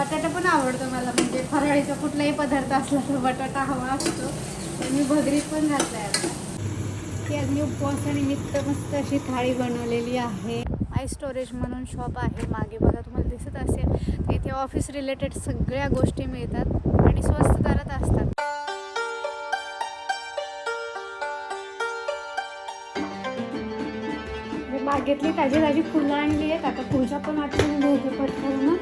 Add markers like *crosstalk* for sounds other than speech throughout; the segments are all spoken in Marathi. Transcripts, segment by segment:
बटाटा पण आवडतो मला म्हणजे फराळीचा कुठलाही पदार्थ असला तर बटाटा हवा असतो. मी भगरीत पण घातलाय की ती आज मी उपवासानिमित्त मस्त अशी थाळी बनवलेली आहे. आय स्टोरेज म्हणून शॉप आहे मागे बघा तुम्हाला दिसत असेल. तर इथे ऑफिस रिलेटेड सगळ्या गोष्टी मिळतात आणि स्वस्त दरात असतात. बागेतली ताजी ताजी फुलं आणली आहेत. आता पूजा पण आठवून घ्यायची पटकन.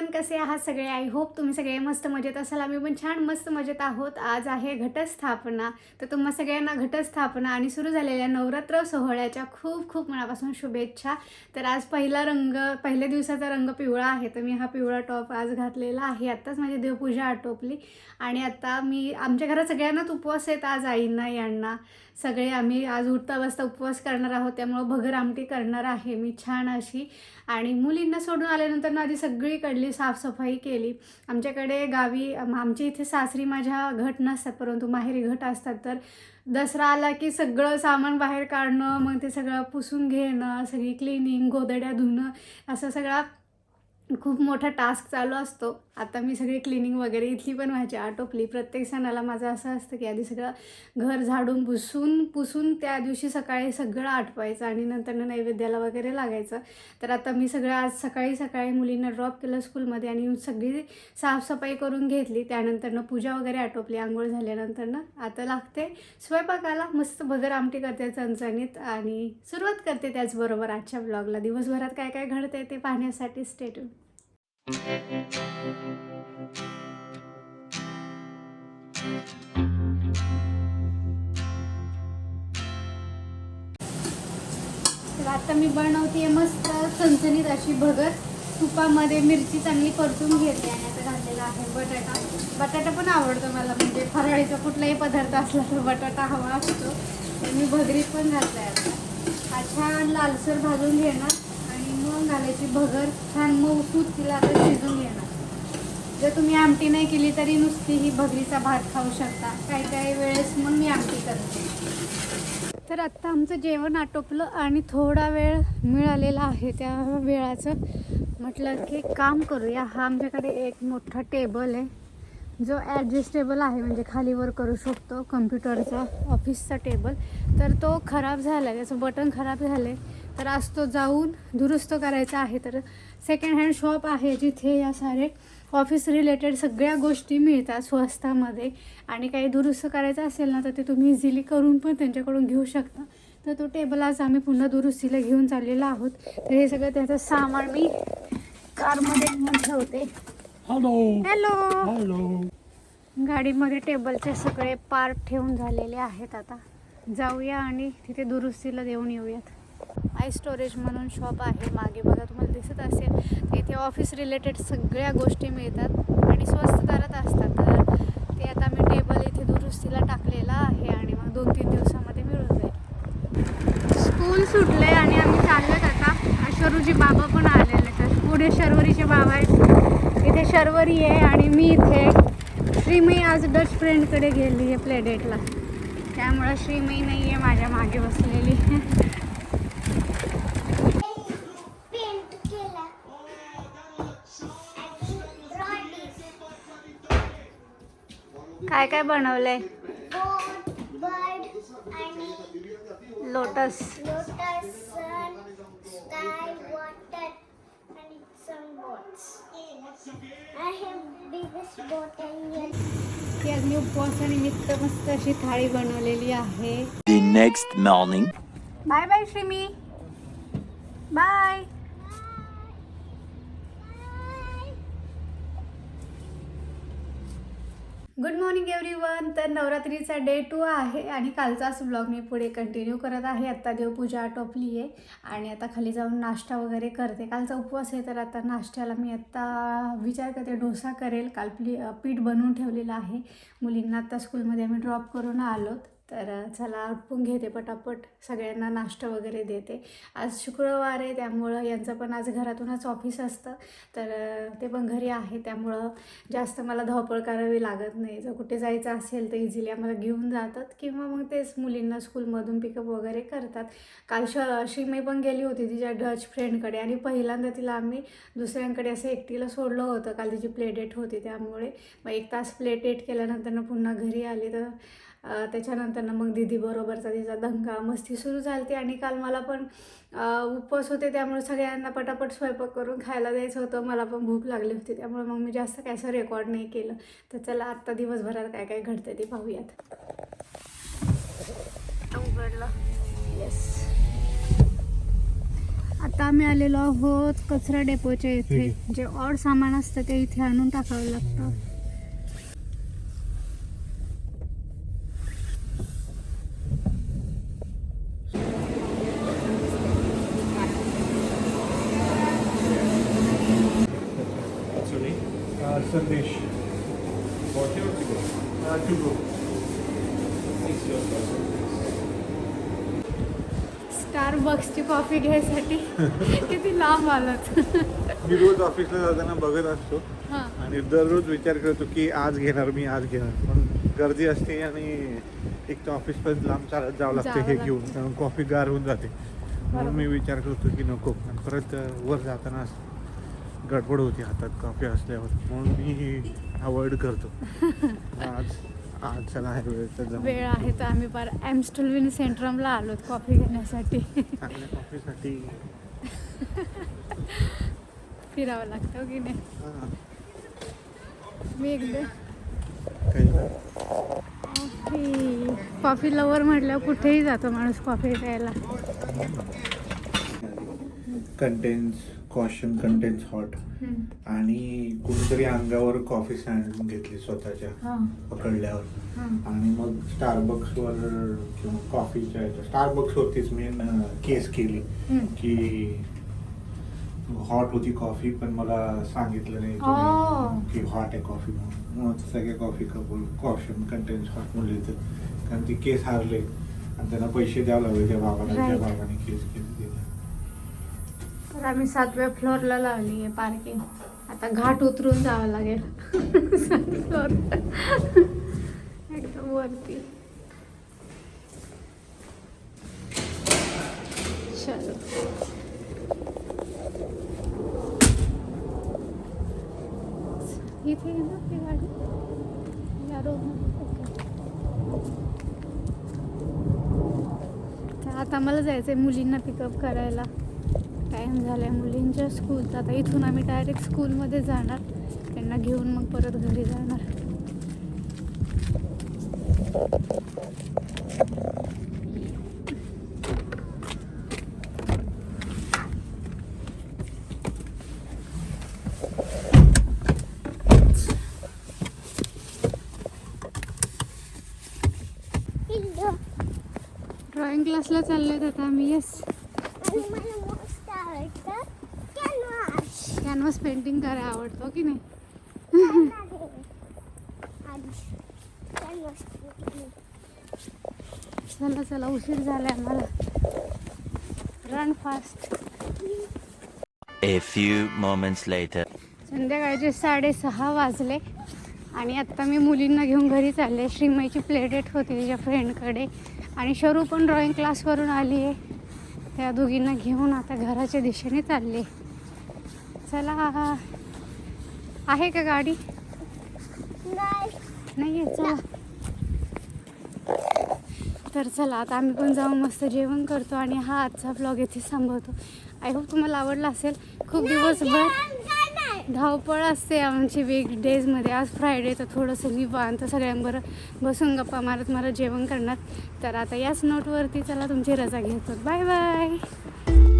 ना कसे आहात सगळे? आय होप तुम्ही सगळे मस्त मजेत असाल. आम्ही पण छान मस्त मजेत आहोत. आज आहे घटस्थापना. तर तुम्हा सगळ्यांना घटस्थापना आणि सुरू झालेल्या नवरात्र सोहळ्याच्या खूप खूप मनापासून शुभेच्छा. तर आज पहिला रंग पहिल्या दिवसाचा रंग पिवळा आहे. तर मी हा पिवळा टॉप आज घातलेला आहे. आत्ताच माझी देवपूजा आटोपली. आणि आता मी आमच्या घरात सगळ्यांनाच उपवास आहेत आज आईंना यांना. सगळे आम्ही आज उठता बसता उपवास करणार आहोत. त्यामुळं भगर आमटी करणार आहे मी छान अशी. आणि मुलींना सोडून आल्यानंतर ना आधी सगळीकडली साफसफाई केली. आमच्याकडे गावी आमच्या इथे सासरी माझ्या घट नसतात परंतु माहेरी घट असतात. तर दसरा आला की सगळं सामान बाहेर काढणं मग ते सगळं पुसून घेणं सगळी क्लिनिंग गोदड्या धुणं असं सगळा खूप मोठा टास्क चालू असतो. आता मी सगळी क्लिनिंग वगैरे इथली पण व्हायची आटोपली. प्रत्येक सणाला माझं असं असतं की आधी सगळं घर झाडून पुसून पुसून त्या दिवशी सकाळी सगळं आटवायचं आणि नंतर नैवेद्याला वगैरे लागायचं. तर आता मी सगळं आज सकाळी सकाळी मुलींना ड्रॉप केलं स्कूलमध्ये आणि सगळी साफसफाई करून घेतली. त्यानंतरनं पूजा वगैरे आटोपली आंघोळ झाल्यानंतरनं आता लागते. स्वयंपाकाला मस्त भगर आमटी करते चणचणीत आणि सुरुवात करते त्याचबरोबर आजच्या ब्लॉगला दिवसभरात काय काय घडतंय ते पाहण्यासाठी स्टेटून तर आता मी बनवते मस्त चणचणीत अशी भगत. तुपामध्ये मिरची चांगली परतून घेतली आणि आता घातलेला आहे बटाटा. बटाटा पण आवडतो मला म्हणजे फराळीचा कुठलाही पदार्थ असला तर बटाटा हवा असतो. तर मी भगरीत पण घातलाय आता. हा छान लालसर भाजून घेणार. आणि घालायची भगर छान मऊसूत तिला आता शिजून येणार. जर तुम्ही आमटी नाही केली तरी नुसती ही भगरीचा भात खाऊ शकता. काही काही वेळेस मग मी आमटी करते. तर आत्ता आमचं जेवण आटोपलं आणि थोडा वेळ मिळालेला आहे त्या वेळाचं. म्हटलं की काम करूया. हा आमच्याकडे एक मोठा टेबल आहे. जो ॲडजस्टेबल आहे म्हणजे खालीवर करू शकतो कम्प्युटरचा ऑफिसचा टेबल. तर तो खराब झाला. आहे त्याचं बटन खराब झालं आहे तर आज तो जाऊन दुरुस्त करायचा आहे. तर सेकंड हँड शॉप आहे जिथे या सारे ऑफिस रिलेटेड सगळ्या गोष्टी मिळतात स्वस्तामध्ये. आणि काही दुरुस्त करायचं असेल ना तर ते तुम्ही इझिली करून पण त्यांच्याकडून घेऊ शकता. तर तो टेबल आज आम्ही पुन्हा दुरुस्तीला घेऊन चाललेलो आहोत. तर हे सगळं त्याचं सामान मी कारमध्ये ठेवते. हॅलो हॅलो हॅलो गाडीमध्ये टेबलचे सगळे पार्ट ठेवून झालेले आहेत आता. जाऊया आणि तिथे दुरुस्तीला देऊन येऊयात. आय स्टोरेज म्हणून शॉप आहे मागे बघा तुम्हाला दिसत असेल. तर इथे ऑफिस रिलेटेड सगळ्या गोष्टी मिळतात आणि स्वस्त दरात असतात. तर ते आता मी टेबल इथे दुरुस्तीला टाकलेला आहे आणि मग दोन तीन दिवसामध्ये मिळून जाईल. स्कूल सुटले आणि आम्ही चाललोत आता. शरूजी बाबा पण आलेले तर पुढे शर्वरीचे बाबा आहेत. इथे शर्वरी आहे आणि मी इथे श्रीमयी आज डच फ्रेंडकडे गेली आहे प्लेडेटला त्यामुळं श्रीमयी नाही आहे माझ्या मागे बसलेली. इन ती आज मी उपवासानिमित्त मस्त अशी थाळी बनवलेली आहे. The next morning. Bye bye Shrimi bye good morning everyone तर नवरात्रीचा डे टू आहे आणि कालचाच ब्लॉग मी पुढे कंटिन्यू करत आहे. आत्ता देवपूजा आटोपली आहे आणि आता खाली जाऊन नाश्ता वगैरे करते. कालचा उपवास आहे तर आता नाश्त्याला मी आत्ता विचार करते डोसा करेल. काल प्ली पीठ बनवून ठेवलेलं आहे. मुलींना आत्ता स्कूलमध्ये आम्ही ड्रॉप करून आलोत. तर चला आटपून घेते पटापट. सगळ्यांना नाश्ता वगैरे देते. आज शुक्रवार आहे त्यामुळं यांचं पण आज घरातूनच ऑफिस असतं. तर ते पण घरी आहे त्यामुळं जास्त मला धावपळ करावी लागत नाही. जर कुठे जायचं असेल तर इझिली आम्हाला घेऊन जातात किंवा मग तेच मुलींना स्कूलमधून पिकअप वगैरे करतात. काल श शिमी पण गेली होती तिच्या डच फ्रेंडकडे आणि पहिल्यांदा तिला आम्ही दुसऱ्यांकडे असं एकटीला सोडलं होतं. काल तिची प्लेडेट होती त्यामुळे. मग एक तास प्लेडेट केल्यानंतर पुन्हा घरी आली तर अ, त्याच्यानंतर मग दिदीबरोबरचा तिचा दंगा मस्ती सुरू झाली आणि काल मला पण उपवास होते त्यामुळे सगळ्यांना पटापट स्वयंपाक करून खायला द्यायचं होतं. मला पण भूक लागली होती त्यामुळे मग मी जास्त काय असं रेकॉर्ड नाही केलं. तर चला आत्ता दिवसभरात काय काय घडतं ते पाहूयात. उघडलं. येस आता आम्ही आलेलो आहोत कचरा डेपोच्या इथे. जे ऑड सामान असतं ते इथे आणून टाकावं लागतं. Sandesh. Forty or to go? Uh, to go. Six years person. स्टार बक्सची कॉफी घ्यायसाठी *laughs* किती लांब आलात मी रोज ऑफिसला जाताना बघत असतो हां आणि दररोज विचार करतो की आज घेणार मी आज घेणार पण गर्दी असते आणि एक तर ऑफिस पण लांब चालत जावं लागतं जावं हे. घेऊन कारण कॉफी गार होऊन जाते म्हणून मी विचार करतो की नको आणि परत वर जाताना असं गडबड होती हातात कॉफी असल्यावर. म्हणून मी अवॉइड करतो. *laughs* आज आज चला आहे वेळ तर जाऊ वेळ आहे तर आम्ही पार ॲम्स्टलविन सेंट्रमला आलोत कॉफी घेण्यासाठी. चांगल्या कॉफीसाठी. *laughs* फिरावं लागतं हो की नाही? हां, मी एकदा काही कॉफी. कॉफी लवर म्हटल्यावर कुठेही जातो माणूस कॉफी प्यायला. Contains caution contains hot. आणि कोणीतरी अंगावर कॉफी सँड घेतली स्वतःच्या पकडल्यावर. आणि मग स्टारबक्सवर किंवा कॉफीच्या स्टारबक्सवरतीच मी केस केली. की हॉट होती कॉफी पण मला सांगितलं नाही. तुम्ही की हॉट आहे कॉफी म्हणून. मग सगळे coffee cup caution contains hot म्हणले तर कारण ती केस हारले. आणि त्यांना पैसे द्यावे लागले त्या बाबाला त्या. बाबाने केस केली. तर आम्ही सातव्या फ्लोअरला लावली आहे पार्किंग. आता घाट उतरून जावं लागेल. फ्लोअर. एकदम वरती. चलो. इथे आहे ना ती गाडी? या रोडमध्ये तर आता मला जायचं आहे मुलींना पिकअप करायला. टाईम झाला आहे मुलींच्या स्कूलचा आता इथून आम्ही डायरेक्ट स्कूलमध्ये जाणार. त्यांना घेऊन मग परत घरी जाणार. ड्रॉइंग क्लासला चाललोय आता आम्ही येस आवडतं कॅनव्हास कॅनव्हास पेंटिंग करायला आवडतो की नाही? चला चला उशीर झालाय आम्हाला. Run fast A few moments later. संध्याकाळचे साडेसहा वाजले आणि आत्ता मी मुलींना घेऊन घरी चालले. श्रीमईची प्ले डेट होती तिच्या फ्रेंडकडे आणि शरू पण ड्रॉइंग क्लासवरून आली आहे त्या दोघींना घेऊन आता घराच्या दिशेने चालले. चला आहे का गाडी? नाही. आहे चला. तर चला आता आम्ही पण जाऊन मस्त जेवण करतो आणि हा आजचा ब्लॉग येथे संपवतो आय होप तुम्हाला आवडला असेल. खूप दिवसभर धावपळ असते आमची वीक डेजमध्ये आज फ्रायडे तर थोडंसं निवांत सगळ्यांबरोबर बसून गप्पा मारत मारत जेवण करणार. तर आता याच नोटवरती चला तुमची रजा घेतो. Bye bye